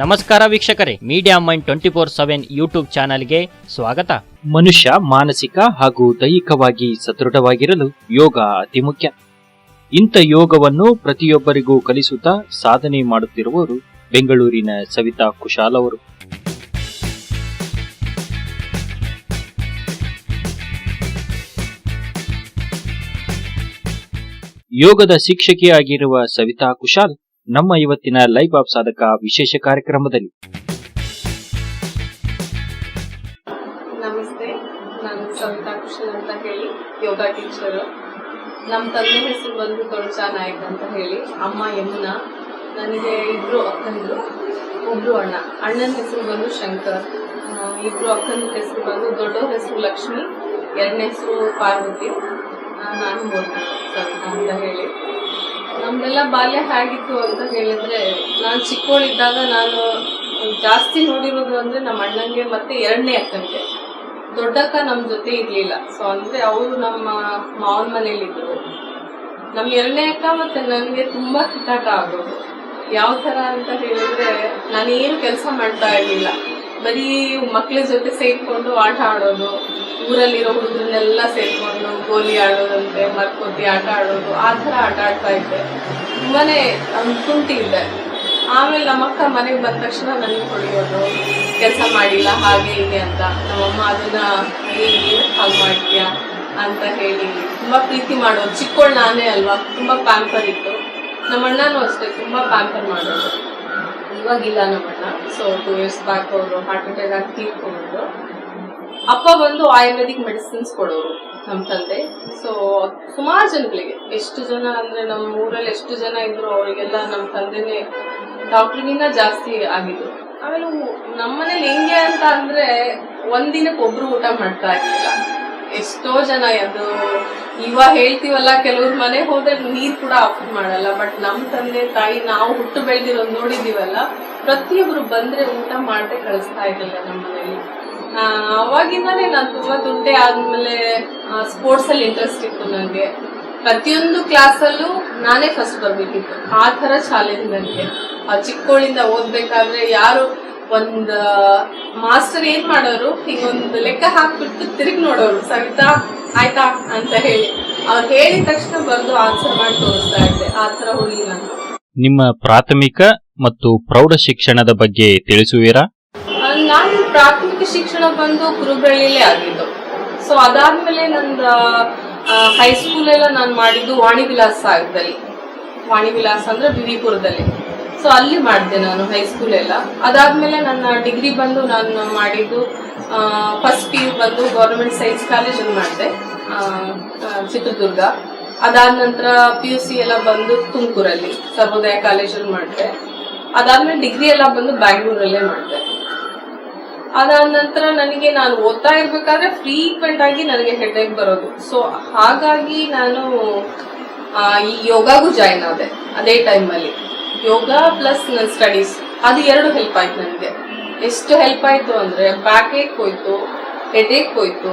ನಮಸ್ಕಾರ ವೀಕ್ಷಕರೇ media mind twenty four seven YouTube ಚಾನೆಲ್ಗೆ ಸ್ವಾಗತ. ಮನುಷ್ಯ ಮಾನಸಿಕ ಹಾಗೂ ದೈಹಿಕವಾಗಿ ಸದೃಢವಾಗಿರಲು ಯೋಗ ಅತಿ ಮುಖ್ಯ. ಇಂಥ ಯೋಗವನ್ನು ಪ್ರತಿಯೊಬ್ಬರಿಗೂ ಕಲಿಸುತ್ತಾ ಸಾಧನೆ ಮಾಡುತ್ತಿರುವವರು ಬೆಂಗಳೂರಿನ ಸವಿತಾ ಕುಶಾಲ್ ಅವರು. ಯೋಗದ ಶಿಕ್ಷಕಿಯಾಗಿರುವ ಸವಿತಾ ಕುಶಾಲ್ ನಮ್ಮ ಇವತ್ತಿನ ಲೈವ್ ಆಫ್ ಸಾಧಕ ವಿಶೇಷ ಕಾರ್ಯಕ್ರಮದಲ್ಲಿ. ನಮಸ್ತೆ, ನಾನು ಸವಿತಾ ಕೃಷ್ಣ ಅಂತ ಹೇಳಿ, ಯೋಗ ಟೀಚರ್ ನಮ್ಮ ತಂದೆ ಹೆಸರು ಬಂದು ತೊಳಚಾ ನಾಯಕ್ ಅಂತ ಹೇಳಿ, ಅಮ್ಮ ಯಮುನಾ, ನನಗೆ ಇಬ್ರು ಅಕ್ಕಂದ್ರು, ಒಬ್ರು ಅಣ್ಣ. ಅಣ್ಣನ ಹೆಸರು ಬಂದು ಶಂಕರ್ ಇಬ್ರು ಅಕ್ಕನ ಹೆಸರು ಬಂದು ದೊಡ್ಡವ್ರ ಹೆಸರು ಲಕ್ಷ್ಮಿ, ಎರಡನೇ ಹೆಸರು ಪಾರ್ವತಿ ನಾನು ಸವಿತಾ ಅಂತ ಹೇಳಿ. ನಮ್ದೆಲ್ಲ ಬಾಲ್ಯ ಹೇಗಿತ್ತು ಅಂತ ಹೇಳಿದ್ರೆ, ನಾನು ಚಿಕ್ಕವಳಿದ್ದಾಗ ನಾನು ಜಾಸ್ತಿ ನೋಡಿರೋದು ಅಂದ್ರೆ ನಮ್ಮ ಅಣ್ಣಂಗೆ ಮತ್ತೆ ಎರಡನೇ ಅಕ್ಕಂಗೆ. ದೊಡ್ಡಕ್ಕ ನಮ್ಮ ಜೊತೆ ಇರ್ಲಿಲ್ಲ. ಸೊ ಅಂದ್ರೆ ಅವರು ನಮ್ಮ ಮಾವನ ಮನೇಲಿದ್ರು ನಮ್ಮ ಎರಡನೇ ಅಕ್ಕ ಮತ್ತೆ ನನಗೆ ತುಂಬಾ ಕಿತ್ತಾಟ ಆಗೋದು. ಯಾವ ಥರ ಅಂತ ಹೇಳಿದ್ರೆ ನಾನು ಏನು ಕೆಲಸ ಮಾಡ್ತಾ ಇರ್ಲಿಲ್ಲ. ಬರೀ ಮಕ್ಕಳ ಜೊತೆ ಸೇರ್ಕೊಂಡು ಆಟ ಆಡೋದು, ಊರಲ್ಲಿರೋ ಹುಡುಗರನ್ನೆಲ್ಲ ಸೇರ್ಕೊಂಡು ಗೋಲಿ ಆಡೋದಂತೆ, ಮರ್ಕೋತಿ ಆಟ ಆಡೋದು, ಆ ಥರ ಆಟ ಆಡ್ತಾ ಇದ್ದೆ. ತುಂಬಾನೇ ಕುಂಟಿ ಇದ್ದೆ ಆಮೇಲೆ ನಮ್ಮಕ್ಕ ಮನೆಗೆ ಬಂದ ತಕ್ಷಣ ನನಗೆ ಹೊಡೆಯೋದು ಕೆಲಸ ಮಾಡಿಲ್ಲ, ಹಾಗೆ ಹೀಗೆ ಅಂತ. ನಮ್ಮಮ್ಮ ಅದನ್ನ ಏನು ಹಾಗೆ ಮಾಡ್ತೀಯಾ? ಅಂತ ಹೇಳಿ. ತುಂಬ ಪ್ರೀತಿ ಮಾಡೋದು. ಚಿಕ್ಕವಳು ನಾನೇ ಅಲ್ವಾ? ತುಂಬ ಪ್ಯಾಂಪರ್ ಇತ್ತು. ನಮ್ಮ ಅಣ್ಣನೂ ಅಷ್ಟೇ, ತುಂಬ ಪ್ಯಾಂಪರ್ ಮಾಡೋದು. ಇವಾಗಿಲ್ಲ ನಮ್ಮಣ್ಣ ಸೊ ಟೂ ಇಯರ್ಸ್ ಬ್ಯಾಕ್ ಅವರು ಹಾರ್ಟ್ ಅಟ್ಯಾಕ್ ಆಗಿ ತೀರ್ಕೊಂಡ್ರು. ಅಪ್ಪ ಬಂದು ಆಯುರ್ವೇದಿಕ್ ಮೆಡಿಸಿನ್ಸ್ ಕೊಡೋರು ನಮ್ಮ ತಂದೆ. ಸೊ ಸುಮಾರು ಜನಗಳಿಗೆ, ಎಷ್ಟು ಜನ ಅಂದ್ರೆ ನಮ್ಮ ಊರಲ್ಲಿ ಎಷ್ಟು ಜನ ಇದ್ರು ಅವರಿಗೆಲ್ಲ ನಮ್ಮ ತಂದೆನೇ ಡಾಕ್ಟ್ರಿಗಿನ್ನ ಜಾಸ್ತಿ ಆಗಿದ್ರು. ಆಮೇಲೆ ನಮ್ಮನೇಲಿ ಹೆಂಗೆ ಅಂತ ಅಂದ್ರೆ ಒಂದಿನಕ್ಕೆ ಒಬ್ರು ಊಟ ಮಾಡ್ತಾ ಇರ್ಲಿಲ್ಲ. ಎಷ್ಟೋ ಜನ ಅದು ಇವಾಗ ಹೇಳ್ತೀವಲ್ಲ, ಕೆಲವ್ರ ಮನೆ ಹೋದ್ರೆ ನೀರ್ ಕೂಡ ಆಫರ್ ಮಾಡಲ್ಲ. ಬಟ್ ನಮ್ ತಂದೆ, ತಾಯಿ ನಾವು ಹುಟ್ಟು ಬೆಳೆದಿರೋದು ನೋಡಿದೀವಲ್ಲ ಪ್ರತಿಯೊಬ್ರು ಬಂದ್ರೆ ಊಟ ಮಾಡದೆ ಕಳಿಸ್ತಾ ಇರಲಿಲ್ಲ ನಮ್ಮ ಮನೇಲಿ. ಅವಾಗಿಂದಾನೇ ನಾನು ತುಂಬಾ ದುಡ್ಡೆ ಆದ್ಮೇಲೆ ಸ್ಪೋರ್ಟ್ಸ್ ಅಲ್ಲಿ ಇಂಟ್ರೆಸ್ಟ್ ಇತ್ತು ನನಗೆ ಪ್ರತಿಯೊಂದು ಕ್ಲಾಸಲ್ಲೂ ನಾನೇ ಫಸ್ಟ್ ಬರ್ಬೇಕಿತ್ತು. ಆ ತರ ಚಾಲೆಂಜ್ ನನಗೆ ಆ ಚಿಕ್ಕವಳಿಂದ ಓದ್ಬೇಕಾದ್ರೆ ಯಾರು ಒಂದ್ ಮಾಸ್ಟರ್ ಏನ್ ಮಾಡೋರು ಹಿಂಗೊಂದು ಲೆಕ್ಕ ಹಾಕ್ಬಿಟ್ಟು ತಿರುಗ್ ನೋಡೋರು ಸವಿತಾ ಆಯ್ತಾ ಅಂತ ಹೇಳಿ. ಅವ್ರು ಹೇಳಿದ ತಕ್ಷಣ ಬಂದು ಆನ್ಸರ್ ಮಾಡಿ ತೋರಿಸ್ತಾ ಇದ್ದೆ ಆ ತರ ಹುಡುಗಿ ನಾನು. ನಿಮ್ಮ ಪ್ರಾಥಮಿಕ ಮತ್ತು ಪ್ರೌಢ ಶಿಕ್ಷಣದ ಬಗ್ಗೆ ತಿಳಿಸುವಿರಾ? ನಾನು ಪ್ರಾಥಮಿಕ ಶಿಕ್ಷಣ ಬಂದು ಕುರುಬಳ್ಳಿಲೇ ಆಗಿದ್ದು. ಸೊ ಅದಾದ್ಮೇಲೆ ನಂದು ಹೈಸ್ಕೂಲ್ ಎಲ್ಲ ನಾನು ಮಾಡಿದ್ದು ವಾಣಿ ವಿಲಾಸ ಆಗದಲ್ಲಿ ವಾಣಿ ವಿಲಾಸ ಅಂದ್ರೆ ವಿವಿಪುರದಲ್ಲಿ ಸೊ ಅಲ್ಲಿ ಮಾಡಿದೆ ನಾನು ಹೈಸ್ಕೂಲ್ ಎಲ್ಲ. ಅದಾದ್ಮೇಲೆ ನನ್ನ ಡಿಗ್ರಿ ಬಂದು ನಾನು ಮಾಡಿದ್ದು ಫಸ್ಟ್ ಪಿ ಯು ಬಂದು ಗೌರ್ಮೆಂಟ್ ಸೈನ್ಸ್ ಕಾಲೇಜಲ್ಲಿ ಮಾಡಿದೆ. ಚಿತ್ರದುರ್ಗ. ಅದಾದ ನಂತರ ಪಿ ಯು ಸಿ ಎಲ್ಲ ಬಂದು ತುಮಕೂರಲ್ಲಿ, ಸರ್ವೋದಯ ಕಾಲೇಜಲ್ಲಿ ಮಾಡಿದೆ. ಅದಾದ್ಮೇಲೆ ಡಿಗ್ರಿ ಎಲ್ಲ ಬಂದು ಬ್ಯಾಂಗ್ಳೂರಲ್ಲೇ ಮಾಡಿದೆ. ಅದಾದ ನಂತರ ನನಗೆ ನಾನು ಓದ್ತಾ ಇರ್ಬೇಕಾದ್ರೆ ಫ್ರೀಕ್ವೆಂಟ್ ಆಗಿ ನನಗೆ ಹೆಡ್ಡೇಕ್ ಬರೋದು. ಸೊ ಹಾಗಾಗಿ ನಾನು ಈ ಯೋಗಾಗೂ ಜಾಯ್ನ್ ಆದೆ, ಅದೇ ಟೈಮಲ್ಲಿ ಯೋಗ ಪ್ಲಸ್ ನನ್ನ ಸ್ಟಡೀಸ್, ಅದು ಎರಡು ಹೆಲ್ಪ್ ಆಯ್ತು ನನಗೆ. ಎಷ್ಟು ಹೆಲ್ಪ್ ಆಯ್ತು ಅಂದ್ರೆ ಬ್ಯಾಕ್ ಏಕ್ ಹೋಯ್ತು ಹೆಡ್ಏಕ್ ಹೋಯ್ತು,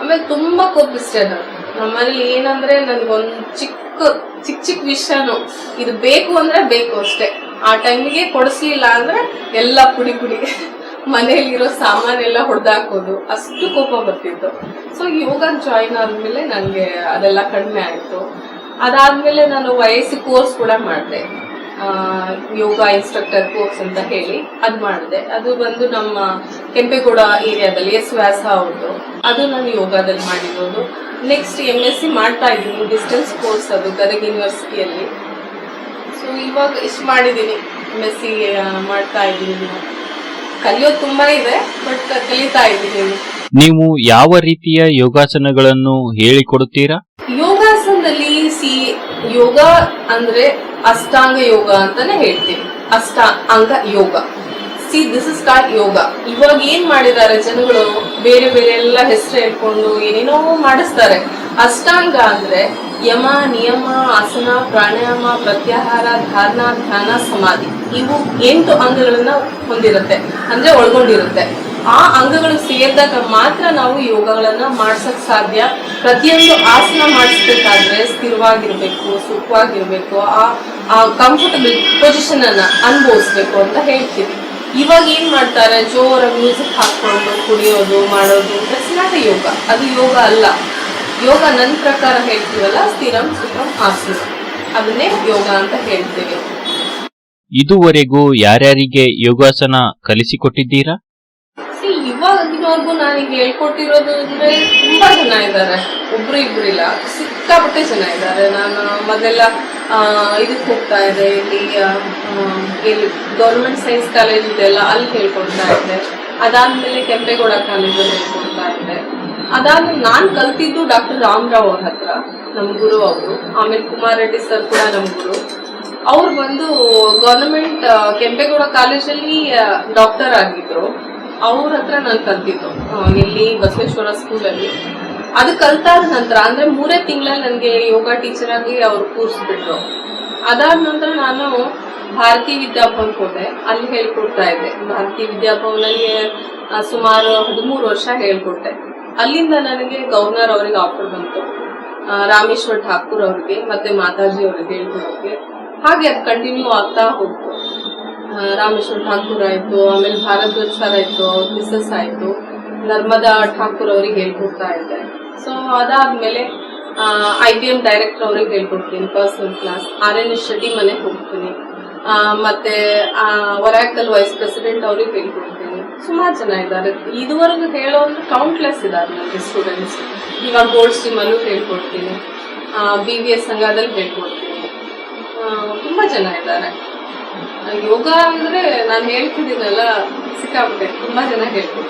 ಆಮೇಲೆ ತುಂಬಾ ಕೋಪಿಸ್ತೆ ನಾನು ನಮ್ಮಲ್ಲಿ ಏನಂದ್ರೆ ನನ್ಗೊಂದ್ ಚಿಕ್ಕ ಚಿಕ್ಕ ಚಿಕ್ಕ ವಿಷಯನು, ಇದು ಬೇಕು ಅಂದ್ರೆ ಬೇಕು ಅಷ್ಟೇ. ಆ ಟೈಮಿಗೆ ಕೊಡಿಸ್ಲಿಲ್ಲ ಅಂದ್ರೆ ಎಲ್ಲ ಪುಡಿ ಪುಡಿ. ಮನೆಯಲ್ಲಿರೋ ಸಾಮಾನೆಲ್ಲ ಹೊಡೆದಾಕೋದು ಅಷ್ಟು ಕೋಪ ಬರ್ತಿತ್ತು. ಸೊ ಯೋಗ ಜಾಯಿನ್ ಆದ್ಮೇಲೆ ನನಗೆ ಅದೆಲ್ಲ ಕಡಿಮೆ ಆಯ್ತು. ಅದಾದ್ಮೇಲೆ ನಾನು ವಯಸ್ಸು ಕೋರ್ಸ್ ಕೂಡ ಮಾಡಿದೆ. ಯೋಗ ಇನ್ಸ್ಟ್ರಕ್ಟರ್ ಕೋರ್ಸ್ ಅಂತ ಹೇಳಿ ಅದ್ ಮಾಡಿದೆ. ಅದು ಬಂದು ನಮ್ಮ ಕೆಂಪೇಗೌಡ ಏರಿಯಾದಲ್ಲಿ ಎಸ್ ವ್ಯಾಸ ಉಂಟು ಅದು ನಾನು ಯೋಗದಲ್ಲಿ ಮಾಡಿರೋದು. ನೆಕ್ಸ್ಟ್ ಎಂ ಎಸ್ ಸಿ ಮಾಡ್ತಾ ಇದ್ದೀನಿ ಡಿಸ್ಟೆನ್ಸ್ ಕೋರ್ಸ್ ಅದು ಗದಗ ಯೂನಿವರ್ಸಿಟಿಯಲ್ಲಿ ಸೊ ಇವಾಗ ಇಷ್ಟು ಮಾಡಿದ್ದೀನಿ. ಎಂ ಎಸ್ ಸಿ ಮಾಡ್ತಾ ಇದ್ದೀನಿ. ಕಲಿಯೋದು ತುಂಬಾ ಇದೆ ಬಟ್ ಕಲಿತಾ ಇದ್ದೀನಿ. ನೀವು ಯಾವ ರೀತಿಯ ಯೋಗಾಸನಗಳನ್ನು ಹೇಳಿಕೊಡುತ್ತೀರಾ? ಯೋಗಾಸನದಲ್ಲಿ ಸಿ ಯೋಗ ಅಂದ್ರೆ ಅಷ್ಟಾಂಗ ಯೋಗ ಅಂತಾನೆ ಹೇಳ್ತೀವಿ. Ashtanga yoga. See this is call yoga. ಇವಾಗ ಏನ್ ಮಾಡಿದ್ದಾರೆ ಜನಗಳು? ಬೇರೆ ಬೇರೆ ಎಲ್ಲ ಹೆಸರು ಹೇಳ್ಕೊಂಡು ಏನೇನೋ ಮಾಡಿಸ್ತಾರೆ. ಅಷ್ಟಾಂಗ ಅಂದ್ರೆ ಯಮ, ನಿಯಮ, ಆಸನ, ಪ್ರಾಣಾಯಾಮ, ಪ್ರತ್ಯಾಹಾರ ಧಾರಣ ಧ್ಯಾನ, ಸಮಾಧಿ. ಇವು ಎಂಟು ಅಂಗಗಳನ್ನ ಹೊಂದಿರುತ್ತೆ. ಅಂದ್ರೆ ಒಳಗೊಂಡಿರುತ್ತೆ. ಆ ಅಂಗಗಳು ಸೇರಿದಾಗ ಮಾತ್ರ ನಾವು ಯೋಗಗಳನ್ನ ಮಾಡ್ಸಕ್ ಸಾಧ್ಯ. ಪ್ರತಿಯೊಂದು ಆಸನ ಮಾಡಿಸ್ಬೇಕಾದ್ರೆ ಸ್ಥಿರವಾಗಿರ್ಬೇಕು, ಸುಖವಾಗಿರ್ಬೇಕು, ಆ ಆ ಕಂಫರ್ಟಬಲ್ ಪೊಸಿಷನ್ ಅನ್ನ ಅನುಭವಿಸ್ಬೇಕು ಅಂತ ಹೇಳ್ತೀವಿ. ಇವಾಗ ಏನ್ ಮಾಡ್ತಾರೆ? ಜೋರ ಮ್ಯೂಸಿಕ್ ಹಾಕೊಂಡು ಕುಡಿಯೋದು, ಮಾಡೋದು ದಟ್ಸ್ ಯೋಗ. ಅದು ಯೋಗ ಅಲ್ಲ. ಯೋಗ ನನ್ನ ಪ್ರಕಾರ ಹೇಳ್ತೀವಲ್ಲ, ಸ್ಥಿರಂ ಸುಖಂ ಆಸನ. ಅದನ್ನೇ ಯೋಗ ಅಂತ ಹೇಳ್ತೀವಿ. ಇದುವರೆಗೂ ಯಾರ್ಯಾರಿಗೆ ಯೋಗಾಸನ ಕಲಿಸಿಕೊಟ್ಟಿದ್ದೀರಾ? ಇವಾಗಿನವರೆಗೂ ನಾನೀಗ ಹೇಳ್ಕೊಟ್ಟಿರೋದು ಅಂದ್ರೆ ತುಂಬಾ ಜನ ಇದ್ದಾರೆ. ಒಬ್ರು ಇಬ್ರು ಇಲ್ಲ. ಸಿಕ್ಕಾಪಟ್ಟೆ ಜನ ಇದ್ದಾರೆ. ನಾನು ಮೊದಲೆಲ್ಲ ಇದಕ್ ಹೋಗ್ತಾ ಇದ್ದೆ. ಇಲ್ಲಿ ಇಲ್ಲಿ ಗೌರ್ಮೆಂಟ್ ಸೈನ್ಸ್ ಕಾಲೇಜ್ ಇದೆಯಲ್ಲ ಅಲ್ಲಿ ಹೇಳ್ಕೊಡ್ತಾ ಇದ್ದೆ. ಅದಾದ್ಮೇಲೆ ಕೆಂಪೇಗೌಡ ಕಾಲೇಜಲ್ಲಿ ಹೇಳ್ಕೊಡ್ತಾ ಇದ್ದೆ. ಅದಾದ್ಮೇಲೆ ನಾನ್ ಕಲ್ತಿದ್ದು ಡಾಕ್ಟರ್ ರಾಮರಾವ್ ಅವ್ರ ಹತ್ರ, ನಮ್ ಗುರು ಅವರು. ಆಮೇಲೆ ಕುಮಾರ್ ರೆಡ್ಡಿ ಸರ್ ಕೂಡ ನಮ್ ಗುರು. ಅವ್ರು ಬಂದು ಗವರ್ನಮೆಂಟ್ ಕೆಂಪೇಗೌಡ ಕಾಲೇಜಲ್ಲಿ ಡಾಕ್ಟರ್ ಆಗಿದ್ರು. ಅವ್ರ ಹತ್ರ ನಾನು ಕಲ್ತಿದ್ದು. ಇಲ್ಲಿ ಬಸವೇಶ್ವರ ಸ್ಕೂಲಲ್ಲಿ ಅದು ಕಲ್ತಾದ ನಂತರ, ಅಂದ್ರೆ ಮೂರೇ ತಿಂಗಳಲ್ಲಿ ನನಗೆ ಯೋಗ ಟೀಚರ್ ಆಗಿ ಅವ್ರು ಕೂರಿಸ್ಬಿಟ್ರು. ಅದಾದ ನಂತರ ನಾನು ಭಾರತೀಯ ವಿದ್ಯಾಭವನ್ ಕೋಟೆ ಅಲ್ಲಿ ಹೇಳ್ಕೊಡ್ತಾ ಇದ್ದೆ. ಭಾರತೀಯ ವಿದ್ಯಾಭವನಲ್ಲಿ ಸುಮಾರು ಹದಿಮೂರು ವರ್ಷ ಹೇಳ್ಕೊಟ್ಟೆ. ಅಲ್ಲಿಂದ ನನಗೆ ಗವರ್ನರ್ ಅವರಿಗೆ ಆಫರ್ ಬಂತು. ರಾಮೇಶ್ವರ್ ಠಾಕೂರ್ ಅವರಿಗೆ, ಮತ್ತೆ ಮಾತಾಜಿ ಅವರಿಗೆ ಹೇಳ್ಕೊಡೋಕೆ. ಹಾಗೆ ಅದು ಕಂಟಿನ್ಯೂ ಆಗ್ತಾ ಹೋಗ್ತು. ರಾಮೇಶ್ವರ್ ಠಾಕೂರ್ ಆಯ್ತು, ಆಮೇಲೆ ಭಾರದ್ವಾಜ್ ಸರ್ ಆಯ್ತು ಮಿಸಸ್ ಆಯ್ತು, ನರ್ಮದಾ ಠಾಕೂರ್ ಅವ್ರಿಗೆ ಹೇಳ್ಕೊಡ್ತಾ ಇದ್ದೆ. ಸೊ ಅದಾದ್ಮೇಲೆ ಐ ಬಿ ಎಂ ಡೈರೆಕ್ಟರ್ ಅವ್ರಿಗೆ ಹೇಳ್ಕೊಡ್ತೀನಿ personal class R N S Shetty ಮನೆಗೆ ಹೋಗ್ತೀನಿ. ಮತ್ತೆ ವರಾಕಲ್ ವೈಸ್ ಪ್ರೆಸಿಡೆಂಟ್ ಅವ್ರಿಗೆ ಹೇಳ್ಕೊಡ್ತೀನಿ. ಸುಮಾರು ಜನ ಇದ್ದಾರೆ. ಇದುವರೆಗೂ ಹೇಳೋ ಅಂದ್ರೆ ಕೌಂಟ್ಲೆಸ್ ಇದ್ದಾರೆ ನನಗೆ ಸ್ಟೂಡೆಂಟ್ಸ್ ಇವಾಗ ಗೋಲ್ಡ್ ಸ್ಟ್ರೀಮ್ ಅಲ್ಲೂ ಹೇಳ್ಕೊಡ್ತೀನಿ. ಬಿ ವಿ ಎಸ್ ಸಂಘದಲ್ಲಿ ಹೇಳ್ಕೊಡ್ತೀನಿ. ತುಂಬಾ ಜನ ಇದ್ದಾರೆ. ಯೋಗ ಅಂದ್ರೆ ನಾನು ಹೇಳ್ತಿದ್ದೀನಲ್ಲ ಸಿಕ್ಕಾಪಟ್ಟೆ. ತುಂಬಾ ಜನ ಹೇಳ್ತಾರೆ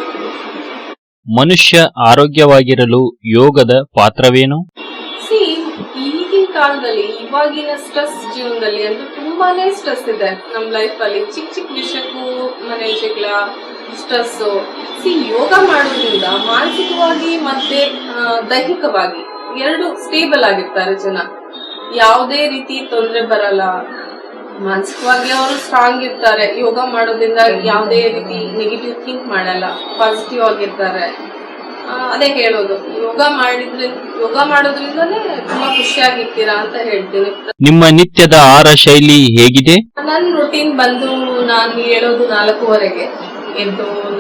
ಮನುಷ್ಯ ಆರೋಗ್ಯವಾಗಿರಲು ಯೋಗದ ಪಾತ್ರವೇನು? ಸಿ ಈಗಿನ ಕಾಲದಲ್ಲಿ ಇವಾಗಿನ ಸ್ಟ್ರೆಸ್ ಜೀವನದಲ್ಲಿ ಅಂದ್ರೆ ತುಂಬಾನೇ ಸ್ಟ್ರೆಸ್ ಇದೆ. ನಮ್ಮ ಲೈಫ್ ಅಲ್ಲಿ ಚಿಕ್ಕ ಚಿಕ್ಕ ವಿಷಯಕ್ಕೂ ಮನೆ ಜಗಳ ಸ್ಟ್ರೆಸ್ ಸಿ ಯೋಗ ಮಾಡೋದ್ರಿಂದ ಮಾನಸಿಕವಾಗಿ ಮತ್ತೆ ಆ, ದೈಹಿಕವಾಗಿ ಎರಡು ಸ್ಟೇಬಲ್ ಆಗಿರ್ತಾರೆ ಜನ. ಯಾವುದೇ ರೀತಿ ತೊಂದರೆ ಬರಲ್ಲ. ಮಾನಸಿಕವಾಗಿ ಅವರು ಸ್ಟ್ರಾಂಗ್ ಇರ್ತಾರೆ. ಯೋಗ ಮಾಡೋದ್ರಿಂದ ಯಾವುದೇ ರೀತಿ ನೆಗೆಟಿವ್ ಥಿಂಕ್ ಮಾಡಲ್ಲ. ಪಾಸಿಟಿವ್ ಆಗಿರ್ತಾರೆ. ಅದೇ ಹೇಳೋದು. ಯೋಗ ಮಾಡಿದ್ರೆ ಯೋಗ ಮಾಡೋದ್ರಿಂದಲೇ ತುಂಬಾ ಖುಷಿಯಾಗಿರ್ತೀರಾ ಅಂತ ಹೇಳ್ತೀನಿ. ನಿಮ್ಮ ನಿತ್ಯದ ಆಹಾರ ಶೈಲಿ ಹೇಗಿದೆ? ನನ್ನ ರೂಟೀನ್ ಬಂದು ನಾನು ಹೇಳೋದು ನಾಲ್ಕೂವರೆಗೆ. ಎದ್ದು ಆ,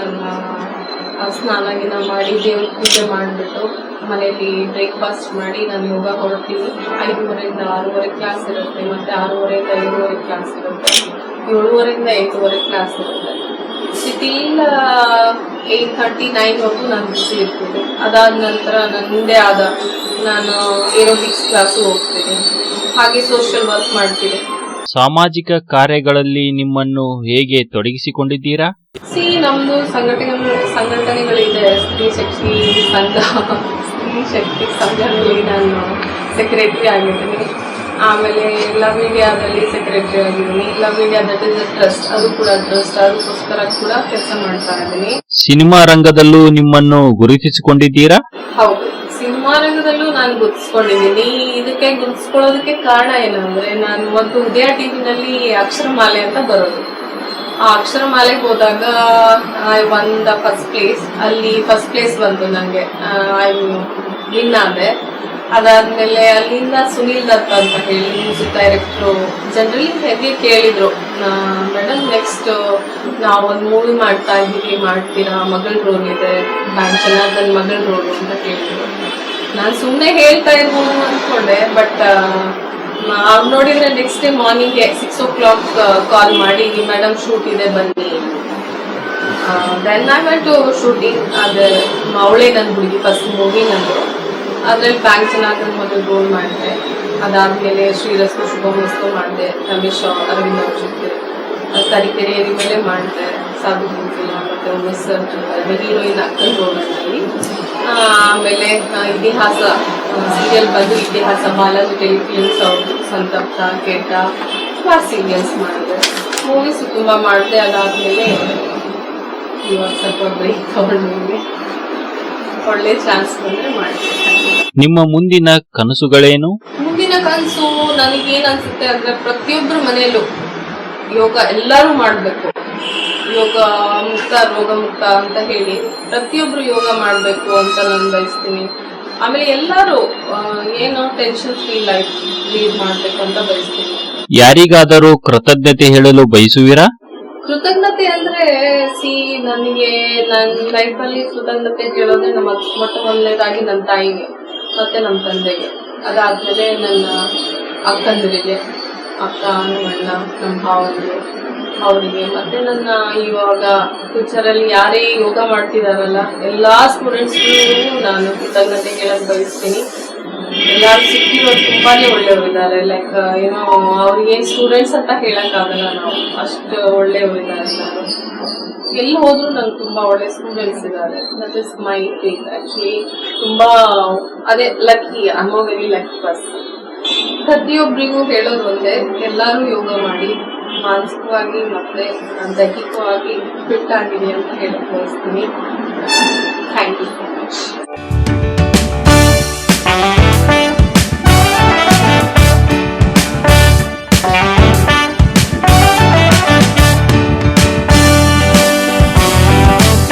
ಸ್ನಾನ ಗಿನ ಮಾಡಿ ದೇವ್ರ ಪೂಜೆ ಮಾಡಿಬಿಟ್ಟು ಮನೆಯಲ್ಲಿ ಬ್ರೇಕ್ಫಾಸ್ಟ್ ಮಾಡಿ ನಾನು ಯೋಗ ಹೊರಡ್ತೀನಿ ಐದೂವರೆಯಿಂದ ಆರೂವರೆ ಕ್ಲಾಸ್ ಇರುತ್ತೆ ಮತ್ತೆ ಆರೂವರೆಯಿಂದ ಏಳುವರೆ ಕ್ಲಾಸ್ ಇರುತ್ತೆ. ಏಳುವರೆಯಿಂದ ಎಂಟೂವರೆ ಕ್ಲಾಸ್ ಇರುತ್ತೆ. ಸಿಟಿಲ್ ಏಯ್ಟ್ ಥರ್ಟಿ ಹೊತ್ತು ನಾನು ಬಿಸಿ ಇರ್ತೀನಿ. ಅದಾದ ನಂತರ ನನ್ನದೇ ಆದ ನಾನು ಏರೋಬಿಕ್ಸ್ ಕ್ಲಾಸು ಹೋಗ್ತೀನಿ. ಹಾಗೆ ಸೋಷಿಯಲ್ ವರ್ಕ್ ಮಾಡ್ತೀನಿ. ಸಾಮಾಜಿಕ ಕಾರ್ಯಗಳಲ್ಲಿ ನಿಮ್ಮನ್ನು ಹೇಗೆ ತೊಡಗಿಸಿಕೊಂಡಿದ್ದೀರಾ? ಸಿ ನಮ್ದು ಸಂಘಟನೆ ಸಂಘಟನೆಗಳಿದೆ. ಸ್ತ್ರೀ ಶಕ್ತಿ ಸಂಘ ಸ್ತ್ರೀ ಶಕ್ತಿ ಸಂಘದಲ್ಲಿ ನಾನು ಸೆಕ್ರೆಟರಿ ಆಗಿದ್ದೀನಿ. ಆಮೇಲೆ ಲವ್ ಇಂಡಿಯಾದಲ್ಲಿ ಸೆಕ್ರೆಟರಿ ಆಗಿದ್ದೀನಿ. Love India that is trust ಅದು ಕೂಡ ಟ್ರಸ್ಟ್ ಅದಕ್ಕೋಸ್ಕರ ಕೂಡ ಕೆಲಸ ಮಾಡ್ತಾ ಇದ್ದೀನಿ. ಸಿನಿಮಾ ರಂಗದಲ್ಲೂ ನಿಮ್ಮನ್ನು ಗುರುತಿಸಿಕೊಂಡಿದ್ದೀರಾ? ಹೌದು. ಸಿನಿಮಾ ರಂಗದಲ್ಲೂ ನಾನು ಗುರುತಿಸ್ಕೊಂಡಿದ್ದೀನಿ. ಇದಕ್ಕೆ ಗುರುತಿಸ್ಕೊಳ್ಳೋದಕ್ಕೆ ಕಾರಣ ಏನಂದ್ರೆ ನಾನು ಒಂದು ಉದಯ ಟಿವಿನಲ್ಲಿ ಅಕ್ಷರಮಾಲೆ ಅಂತ ಬರೋದು. ಆ ಅಕ್ಷರಮಾಲೆಗೆ ಹೋದಾಗ I won the first place ಅಲ್ಲಿ ಫಸ್ಟ್ ಪ್ಲೇಸ್ ಬಂತು ನನಗೆ ಐ ವಿನ್ ಆದೆ. ಅದಾದ್ಮೇಲೆ ಅಲ್ಲಿಂದ ಸುನೀಲ್ ದತ್ತ ಅಂತ ಹೇಳಿ ಮ್ಯೂಸಿಕ್ ಡೈರೆಕ್ಟ್ರು ಜನರಲಿ ಹೇಗೆ ಕೇಳಿದ್ರು ಮೇಡಮ್ ನೆಕ್ಸ್ಟ್ ನಾವು ಒಂದು ಮೂವಿ ಮಾಡ್ತಾ ಇದ್ದೀವಿ ಮಾಡ್ತೀರಾ? ಮಗಳ ರೋಲ್ ಇದೆ. ಬ್ಯಾಂಕ್ ಜನಾರ್ದನ್ ಮಗಳ ರೋಲ್ ಅಂತ ಕೇಳಿದ್ರು. ನಾನು ಸುಮ್ಮನೆ ಹೇಳ್ತಾ ಇರ್ಬೋದು ಅಂದ್ಕೊಂಡೆ ಬಟ್ ಅವ್ರು ನೋಡಿದ್ರೆ next day morning six o'clock call ಮಾಡಿ ಮೇಡಮ್ ಶೂಟ್ ಇದೆ, ಬನ್ನಿ. Then I went to shooting ಅದೇ ಅವಳೇ ನನ್ನ ಹುಡುಗಿ ಫಸ್ಟ್ ಮೂವಿ ನಂದು. ಅದ್ರಲ್ಲಿ ಬ್ಯಾಂಕ್ ಚೆನ್ನಾಗಿ ಮೊದಲು ರೋಲ್ ಮಾಡಿದೆ. ಅದಾದ್ಮೇಲೆ ಶ್ರೀರಸ್ತು, ಶುಭಮಸ್ತು ಮಾಡಿದೆ. ರಮೇಶ್, ಅರವಿಂದ್ ಅವ್ರ ಜೊತೆ. ತರೀಕೆರೆ ಮೇಲೆ ಮಾಡಿದೆ. ಸಾಧು ಉಮೇಶ್ ಸರ್ ಜೊತೆ. ಹೀರೋಯಿನ್ ಅಕ್ಕನ ರೋಲ್ನಲ್ಲಿ ಆಮೇಲೆ ಇತಿಹಾಸ ಸೀರಿಯಲ್ ಬಂದು ಇತಿಹಾಸ, ಬಾಲಾಜಿ ಟೆಲಿಫಿಲ್ಮ್ಸ್ ಅವ್ರದ್ದು ಸಂತಪ್ತ ಕೆಟ್ಟ ತುಂಬಾ ಸೀರಿಯಲ್ಸ್ ಮಾಡಿದೆ. ಮೂವೀಸ್ ತುಂಬ ಮಾಡಿದೆ ಅದಾದ್ಮೇಲೆ ಇವಾಗ ಸ್ವಲ್ಪ ಬ್ರೇಕ್ ತಗೊಂಡಿದ್ದೀನಿ ಒಳ್ಳೆ ಚಾನ್ಸ್ ಬಂದ್ರೆ ಮಾಡ್ತೀನಿ. ನಿಮ್ಮ ಮುಂದಿನ ಕನಸುಗಳೇನು? ಮುಂದಿನ ಕನಸು ನನಗೇನ್ ಅನ್ಸುತ್ತೆ ಅಂದ್ರೆ ಪ್ರತಿಯೊಬ್ಬರ ಮನೆಯಲ್ಲೂ ಯೋಗ ಎಲ್ಲರೂ ಮಾಡಬೇಕು. ಯೋಗ ಮುಕ್ತ ರೋಗ ಮುಕ್ತ ಅಂತ ಹೇಳಿ ಪ್ರತಿಯೊಬ್ರು ಯೋಗ ಮಾಡಬೇಕು ಅಂತ ನಾನು ಬಯಸ್ತೀನಿ. ಆಮೇಲೆ ಎಲ್ಲರೂ ಏನು ಟೆನ್ಷನ್ ಫ್ರೀ ಲೈಫ್ ಲೀಡ್ ಮಾಡ್ಬೇಕು ಅಂತ ಬಯಸ್ತೀನಿ. ಯಾರಿಗಾದರೂ ಕೃತಜ್ಞತೆ ಹೇಳಲು ಬಯಸುವಿರಾ? ಕೃತಜ್ಞತೆ ಅಂದ್ರೆ ಸಿ ನನಗೆ ನನ್ನ ಲೈಫ್ ಅಲ್ಲಿ ಕೃತಜ್ಞತೆ ಹೇಳೋದೇ ನಮ್ಮ ಮೊಟ್ಟ ಮೊದಲನೇದಾಗಿ ನನ್ನ ತಾಯಿಗೆ ಮತ್ತೆ ನಮ್ಮ ತಂದೆಗೆ. ಅದಾದ್ಮೇಲೆ ನನ್ನ ಅಕ್ಕಂದಿರಿಗೆ ಅಕ್ಕ ಅಣ್ಣ ನಮ್ಮ ಭಾವನಿಗೆ. ಅವರಿಗೆ ಮತ್ತೆ ನನ್ನ ಇವಾಗ ಫ್ಯೂಚರಲ್ಲಿ ಯಾರೇ ಯೋಗ ಮಾಡ್ತಿದಾರಲ್ಲ, ಎಲ್ಲಾ ಸ್ಟೂಡೆಂಟ್ಸ್ಗೂ ನಾನು ಕೃತಜ್ಞತೆ ಹೇಳಕ್ ಬಯಸ್ತೀನಿ ಎಲ್ಲಾರು ಸಿಕ್ಕಿರೋರು ತುಂಬಾನೇ ಒಳ್ಳೆಯವರಿದ್ದಾರೆ. ಲೈಕ್ ಏನೋ ಅವ್ರಿಗೆ ಸ್ಟೂಡೆಂಟ್ಸ್ ಅಂತ ಹೇಳಕ್ ಆಗಲ್ಲ ನಾವು. ಅಷ್ಟು ಒಳ್ಳೆಯವರಿದ್ದಾರೆ ಎಲ್ಲಿ ಹೋದ್ರು ನಂಗೆ ತುಂಬಾ ಒಳ್ಳೆ ಸ್ಟೂಡೆಂಟ್ಸ್ ಇದ್ದಾರೆ. That is my thing actually ತುಂಬಾ ಅದೇ ಲಕ್ಕಿ ಅಮ್ಮ ವೆರಿ ಲಕ್ಕಿ ಪರ್ಸನ್ ಪ್ರತಿಯೊಬ್ಬರಿಗೂ ಹೇಳೋದು ಒಂದೇ, ಎಲ್ಲರೂ ಯೋಗ ಮಾಡಿ. ಮಾನಸಿಕವಾಗಿ ಮತ್ತೆ ದೈಹಿಕವಾಗಿ ಫಿಟ್ ಆಗಿದೆ ಅಂತ ಹೇಳಕ್ ಬಯಸ್ತೀನಿ ಥ್ಯಾಂಕ್ ಯು ಸೊ ಮಚ್